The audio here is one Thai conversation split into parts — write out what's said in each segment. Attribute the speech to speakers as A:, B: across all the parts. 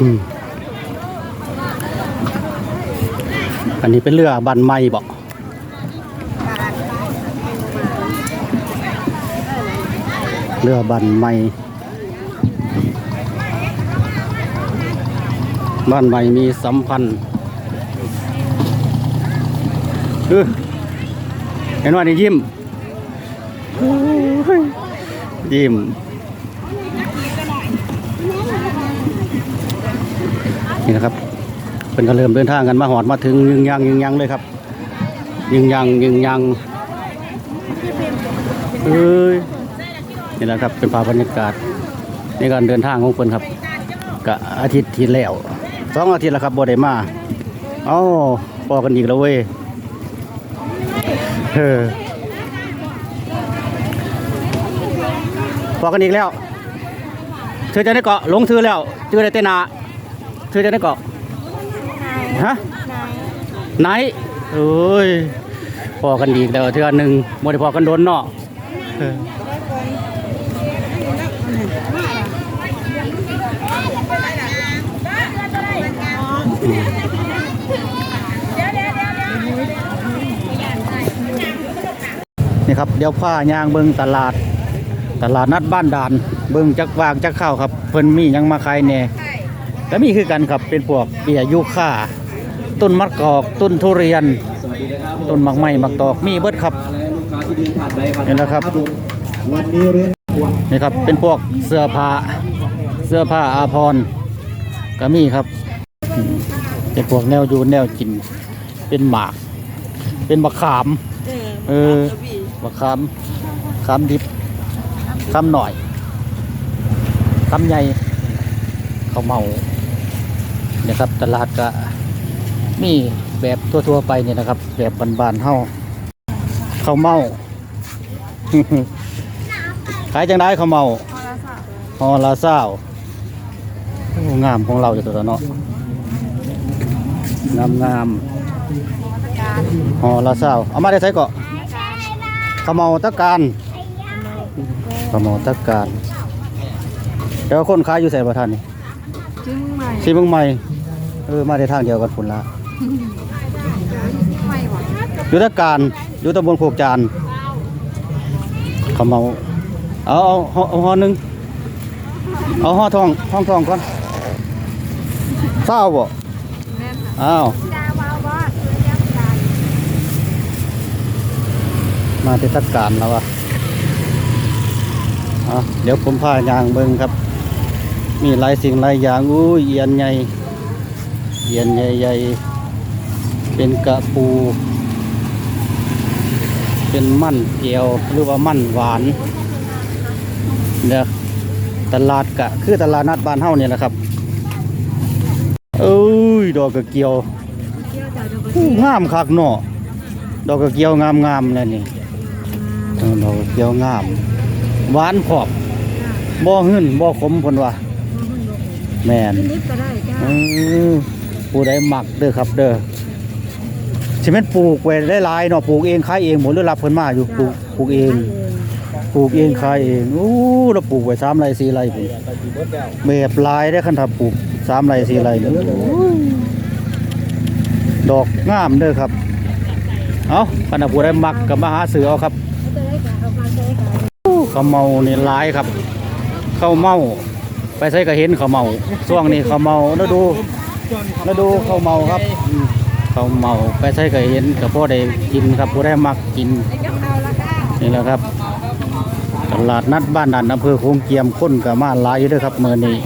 A: อืมอันนี้เป็นเรือบันไม้บอกเรือบันไม้บ้านใหม่มีสัมพันธ์เห็นว่านี่ยิ้มยิ้ม นี่นะครับเป็นก็เริ่มเดินทางกันมาหอดมาถึงยิงยังยิงยังเลยครับ ยิงยังยิงยังเอ้ยนี่แหละครับเป็นภาพบรรยากาศในการเดินทางของคนครับกะอาทิตย์ที่แล้วสองอาทิตย์แล้วครับบ่ได้มาเอ้าพอกันอีกแล้วเว้ยเออพอกันอีกแล้วเธอจะได้เกาะหลงเธอแล้วเธอได้เตนา เธอจะได้เกาะฮะไหนเอ้ยพอกันดีกแล้วเทือหนึ่งโมได้พอกันโดนเนาะเอออืมนี่ครับเดี๋ยวผ้ายางเบิงตลาด ตลาดนัดบ้านด่าน เบิงจักวางจักข้าวครับ เพิ่นมีหยังมาขายแหน่ ก็มีคือกันครับเป็นพวกเบียยูคาต้นมะกอกต้นทุเรียน
B: สวัสดีนะครับ
A: ต้นมักไม้มักตอกมีเบิดครับ
B: และลูกค้าที่เดินผ่านไปผ่าน
A: เห็นแล้วครับ
B: วันนี้เรียนปวด
A: นี่ครับเป็นพวกเสื้อผ้าเสื้อผ้าอาภรณ์ก็มีครับอืมเป็นพวกแนวอยู่แนวกิน เป็นหมาก เป็นมะขามเออมะขามขามดิบขามหน่อยขามใหญ่ข้าวเมาเนี่ยครับ ตลาดก็มีแบบทั่วๆไปเนี่ยนะครับ แบบบานๆเฮาข้าวเมาขายจังได้ข้าวเมาฮอลาเศร้าโอ้งามของเราอยู่ตัวเนาะงามงามฮอลาเศร้าเอามาได้ใช้เกาะข้าวเมาตะการข้าวเมาตะการเดี๋ยวคนขายอยู่ใส่ประทานนี่
C: จึงใหม่
A: ที่เมืองใหม่ เออมาในทางเดียวกันพุ่นละ
C: ใหม่หวาน
A: อยู่ตะการอยู่ตำบลโคกจานข้าวเมาเอาเอาเอาเอาห่อหนึ่งเอาห่อทองห้องทองก่อนเศร้าบ่
C: แน่นค่ะ
A: อ้าว
C: ดาวาวว่าเรือยักษ์การ
A: มาที่ตะการแล้ววะเอาเดี๋ยวผมพายางเบิ่งครับ มีหลายสิ่งหลายอย่าง อู้ยเอียนใหญ่ เอียนใหญ่ๆ เป็นกระปู เป็นมั่นเกียวหรือว่ามั่นหวานเด้อตลาดกะ คือตลาดนัดบ้านเฮาเนี่ยแหละครับเอ้ยดอกกระเกียว
C: เที่ยวจากจังหวัด
A: อู้งามคักเนาะดอกกระเกียวงามงามๆเลยนี่เออดอกกระเกียวงาม หวานขอบบ่หื้นบ่ขมเพิ่นว่าแม่น
C: นิดก็ได้จ้า
A: เออผู้ใดมักเด้อครับเด้อสิแม่นปลูกไว้หลายๆเนาะปลูกเองขายเองบ่หรือรับเพิ่นมาอยู่ปลูกปลูกเอง ปลูกเองขายเองอู้เราปลูกไว้3ไร่4ไร่พุ่นแบบหลายได้อคันถ้าปลูก3ไร่4ไร่นี่ดอกงามเด้อครับ เอาคันถ้าผู้ใดมักก็มาหาซื้อเอาครับ
C: จะได้การเอามาใช้กัน
A: ข้าวเมานี่หลายครับข้าวเมา ไปใส่ก็เห็นข้าวเมาช่วงนี้ข้าวเมาแล้วดู แล้วดูข้าวเมาครับข้าวเมาไปใส่ก็เห็นกับพ่อได้กินครับผู้ได้มักกินนี่แหละครับตลาดนัดบ้านดันอำเภอโคงเกียมคนกับมาลายอยู่เด้วยครับเมื่อนี้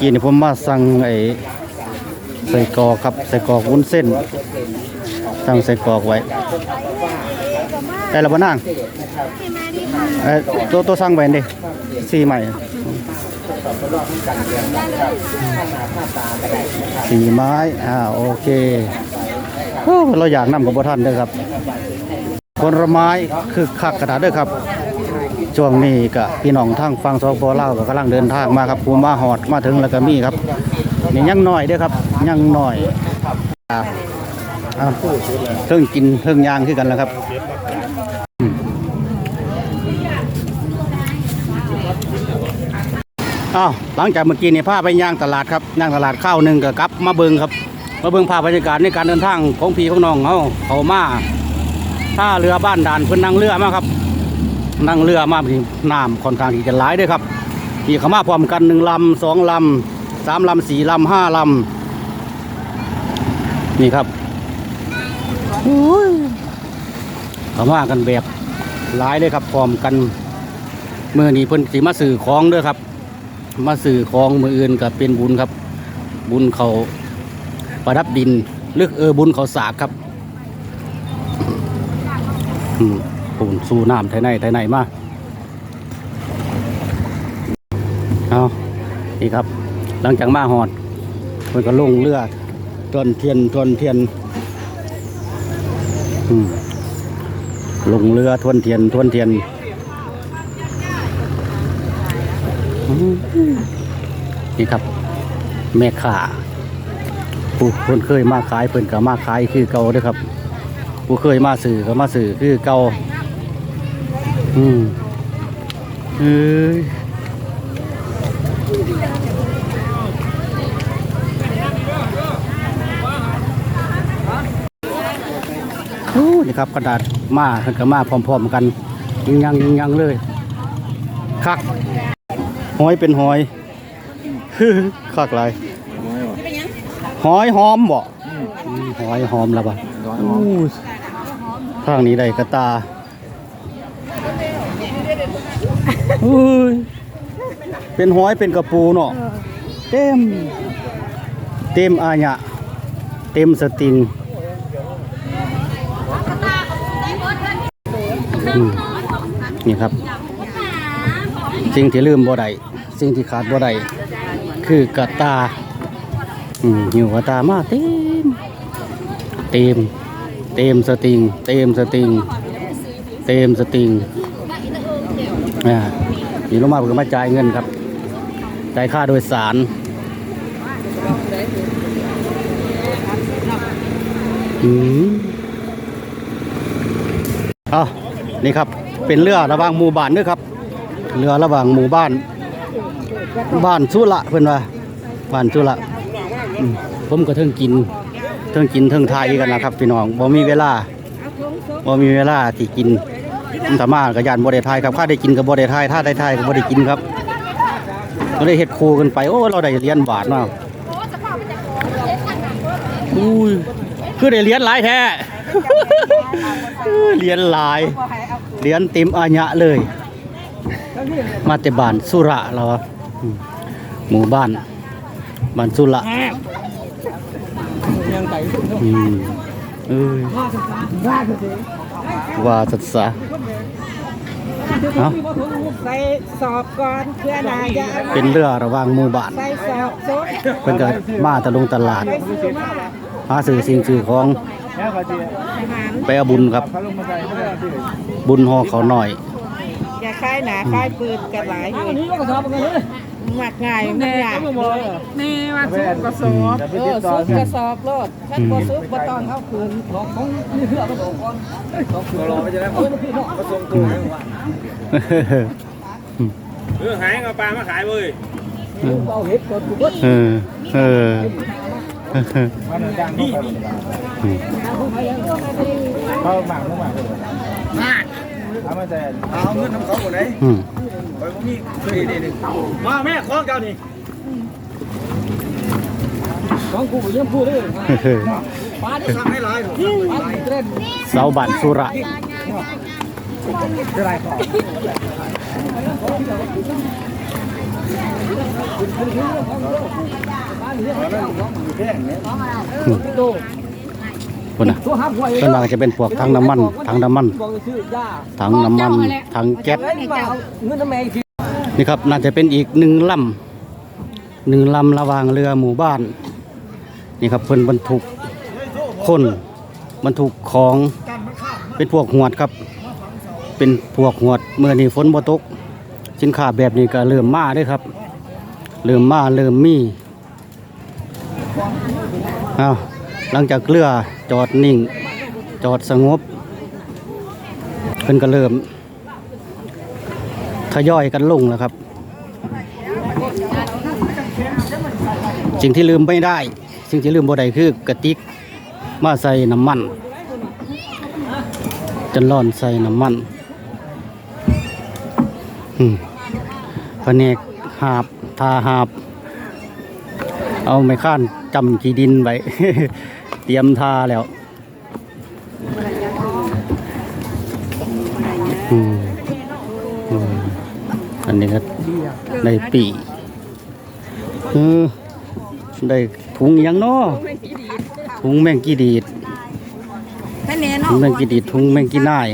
A: กินผมมาสั่งไอ้ใส่กอกครับใส่กอกวุ้นเส้นสั่งใส่กอกไว้ได้แล้วบ่นางตัวตัวสั่งแหว นดิสี่ใหม่สี่ไม้อ่าโอเคโอ้เราอยากนำกับพ่ท่านเด้วยครับผลไม้คือคักกระดาษเด้วยครับช่วงนี้ก็พี่น้องทางฟังสปลาวก็กำลังเดินทางมาครับภูมาหอดมาถึงแล้วก็มีครับนี่ยังน้อยเด้วยครับยังน้อยอ่อ่าเพิ่งกินเพิ่งยางขึ้นกันแล้วครับ อ้าวหลังจากเมื่อกี้นี่พาไปย่างตลาดครับย่างตลาดข้าวหนึ่งก็กลับ มาเบิงครับ มาเบิงภาพบรรยากาศในการเดินทางของพี่ของน้องเขาเขามาท่าเรือบ้านด่านเพิ่นนั่งเรือมาครับ นั่งเรือมาที่น้ำค่อนข้างที่จะหลายด้วยครับที่เขามาพร้อมกันหนึ่งลำสองลำสามลำสี่ลำห้าลำนี่ครับอุ้ยเขามากันแบบหลายเลยครับพร้อมกันเมื่อนี้เพิ่นสิมาสื่อของด้อครับ มาสื่อของมืออื่นกับเป็นบุญครับ บุญเขาประดับดินหรือเออบุญเขาสากครับอืมปูนสู้น้ำไทยในไทยในมาเอานี่ครับ หลังจากมาหอดมันก็ลงเรือทวนเทียนทวนเทียนอืมลงเรือทวนเทียนทวนเทียนอืม นี่ครับ แม่ข่าผู้คนเคยมาขายเพิ่นก็มาขายคือเก่าด้อครับ ผู้เคยมาสื่อก็มาสื่อคือเก่าอืมเอ้ยนี่ครับกระดาษมาเพิ่นก็มาพร้อม ๆ กันยิงยังยังเลยคัก หอยเป็นหอยคักไรหอยหอมบ่อืมหอยหอมแล้วบ่อู้ทางนี้ได้กระตาอุ้ยเป็นหอยเป็นกระปูเนาะเต็ม เต็มอาญะเต็มสติงอืมนี่ครับ สิ่งที่ลืมบ่ได้สิ่งที่ขาดบ่ได้คือกระตาอืมหิวกระตามาเต็มเต็มเต็มสติง เต็มสติง เต็มสติงอ่านี่ลงมาเพื่อมาจ่ายเงินครับจ่ายค่าโดยสารอืมอะนี่ครับ เป็นเรือระวางหมู่บ้านด้วยครับ เรือระหว่างหมู่บ้าน บ้านสุละเพื่อนว่าบ้านสุละผมก็เทิงกิน เทิงกินเทิงไทยกันนะครับพี่น้องบ่มีเวลาบ่มีเวลาที่กินผมสามารถกับยานบ่ได้ทายครับข้าได้กินกับบ่ได้ทายถ้าได้ทายกับบ่ได้กินครับก็ได้เฮ็ดคูกันไปโอ้เราได้เรียนบาทมาอุ้ยคือได้เรียนหลายแท้เรียนหลายเรียนเต็มอาญะเลย มาแต่บ้านสุระเราหมู่บ้านบ้านสุระอืมเอ้ยว่าสัตสะเอ้า
C: ใส่สอบก่อนเพื่อนายะ
A: เป็นเรือระหว่างหมู่บ้าน
C: ใส่สอบซด
A: เพิ่นก็มาตะลงตลาด
C: มาละ
A: หาซื้อสิ่งซื้อของไปเอาบุญครับ บุญห่อเขาหน่อย
C: อย่าคายหนาคายปืนกันหลายอยู่นี่ก็สอบกันเลยหมักง่ายมันยากนี่ว่าซุปกระสอบเออซุปกระสอบโลดฉันบ่ซุปบ่ต้องเอาคืนของของนี่เพื่อมาบอกก่อน
B: รอไปจะได้ผมก็ส่งตัวให้ว่า
D: เออหายเอาปลามาขายเว้ย
C: เอาเห็ดก่อนกูเบิด
A: เออเออ
B: เขาหมักหมักเอามาแต่เอาเงินน้ำเขาหมดเลย
A: อืม
B: ไปพวกนี้เคยได้เลย
D: มาแม่คล้องเจ้านี่
C: ของกูยังพูดเลย
B: ป้าจะสั่งให้หลายถูก
A: เสาบ้านสุระ
B: ได้ไรก่อน
A: คนน่ะส่วนมากจะเป็นพวกถังน้ำมันถังน้ำมันถังน้ำมันถังแก๊ส
C: นี่
A: ครับน่าจะเป็นอีกหนึ่งลำหนึ่งลำระหว่างเรือหมู่บ้าน นี่ครับเพิ่นบรรทุกคนบรรทุกของเป็นพวกหวดครับ เป็นพวกหวดเมื่อนี้ฝนบ่ตกสินค้าแบบนี้ก็เริ่มมาด้วยครับ เริ่มมาเริ่มมีอ้าว หลังจากเรือจอดนิ่ง จอดสงบเพิ่นก็เริ่มทยอยกันลงแล้วครับสิ่งที่ลืมไม่ได้ สิ่งที่ลืมบ่ได้คือกระติกมาใส่น้ำมันจนร้อนใส่น้ำมันอืมแผนกหาบทาหาบ เอาไม้ข้านจำกีดินไว้ เตรียมทาแล้วอืมอืมอันนี้ก็ได้ปีเออได้ถุงอิหยังเนาะถุงแมงกีดีด
C: แค่นี้เนาะ
A: ถุงแมงกีดีดถุงแมงกีน่าย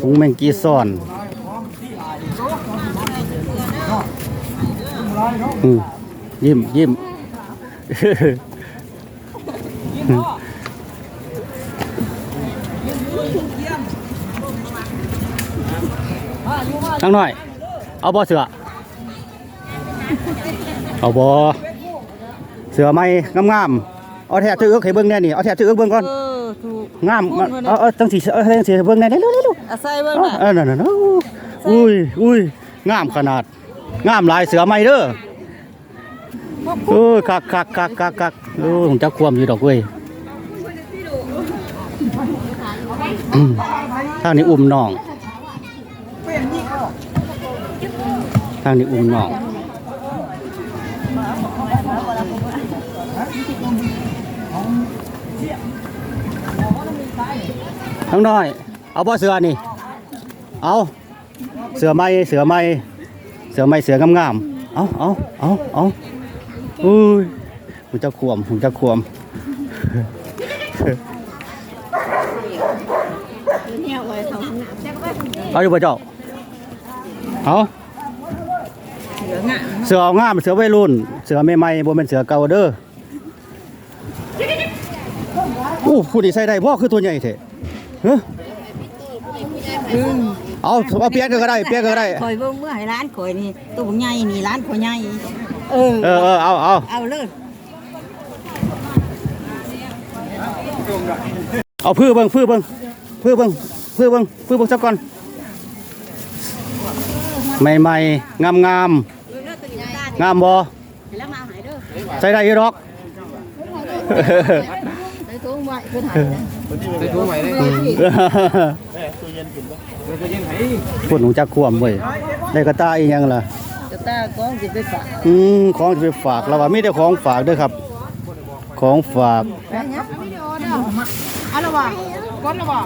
A: ถุงแมงกีซ่อนอืมยิ้มยิ้ม ทั้งหน่อย เอาบ่เสือ เอาบ่เสือไหม่งามๆ เอาแถบถือเอิกให้เบิ่งแน่นี่ เอาแถบถือเอิกเบิ่งก่อน
C: เออถูก
A: งามมันเอาเอาจังสิเอาจังสิเบิ่งแน่เร็วๆเร็ว
C: อาศัยเบิ่ง
A: ๆ
C: น่ะ
A: เออนั่นๆๆอุ้ยอุ้ยงามขนาด งามหลายเสือไหม่เด้อโอ้ยคักคักคักคักคักโอ้ยผมจะควมอยู่ดอกเว้ยอืม ทางนี้อุ้มน้อง ทางนี้อุ้มน้องทั้งน้อย เอาบ่เสือนี่ เอาเสือไม้เสือไม้เสือไม้เสืองามๆ เอาเอาเอาเอาอุ้ยผมจะควมผมจะควม เอาอยู่บ่เจ้าเอาเสือเอางามเสือวัยรุ่น เสือใหม่ๆบ่แม่นเสือเก่าเด้ออู้ผู้ดีใส่ได้บ่คือตัวใหญ่แท้ฮะเอาเอาเปียกก็ได้เปียกก็ได้
E: คอยเบิ่งเมื่อให้ร้านข่อยนี่ตัวใหญ่นี่ร้านข่อยใหญ่เออ
A: เออเออเอาเอา
E: เอาเลย
A: เอาพื้อเบิ่งพื้อเบิ่งพื้อเบิ่งพื้อเบิ่งพื้อเบิ่งสักก่อน ใหม่ๆงามๆงามบ่
E: แล้วมาหายเด้อ
A: ใส่ได้อยู่ดอก
E: ไปทุ่งไว้เพิ่นหาย
B: ไปทั่วไปเลย
A: พูดหนูจักควมเว้ยได้กระต่ายอีหยังล่ะ
E: จะตาก้องสิไปฝาก
A: อืมของจะไปฝากเราว่ามีแต่ของฝากเด้วยครับ ของฝาก
C: เอาละบ่ก้นละบ่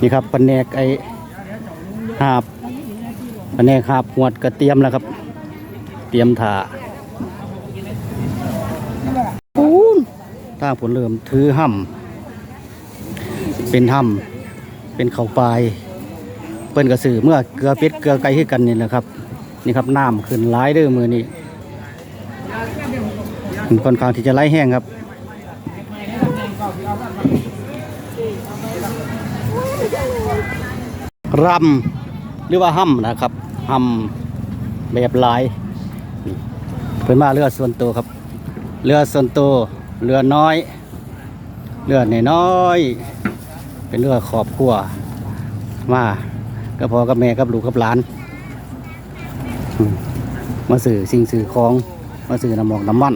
A: นี่ครับแผนกไอ้หาบ แผนกหาบหวดกระเตรียมแล้วครับ เตรียมถาปูนทางผลเริ่มถือห่ำเป็นห่ำเป็นเขาวปลาย เปิ้นกระสือเมื่อเกลือเป็ดเกลือไก่ขึ้นกันนี่แหละครับ นี่ครับน้ำขึ้นหลายเด้อมือนี่ค่อนข้างที่จะไหลแห้งครับรำห รือว่าห้ำนะครับห้ำแบบลายเพิ่นมาเรือส่วนตัวครับ เรือส่วนตัวเรือน้อย เรือน้อยเป็นเรือขอบครัวมาก็พอกับแม่กับลูกกับหลานมมาสื่อสิ่งสื่อของ มาสื่อน้ำหมอกน้ำมัน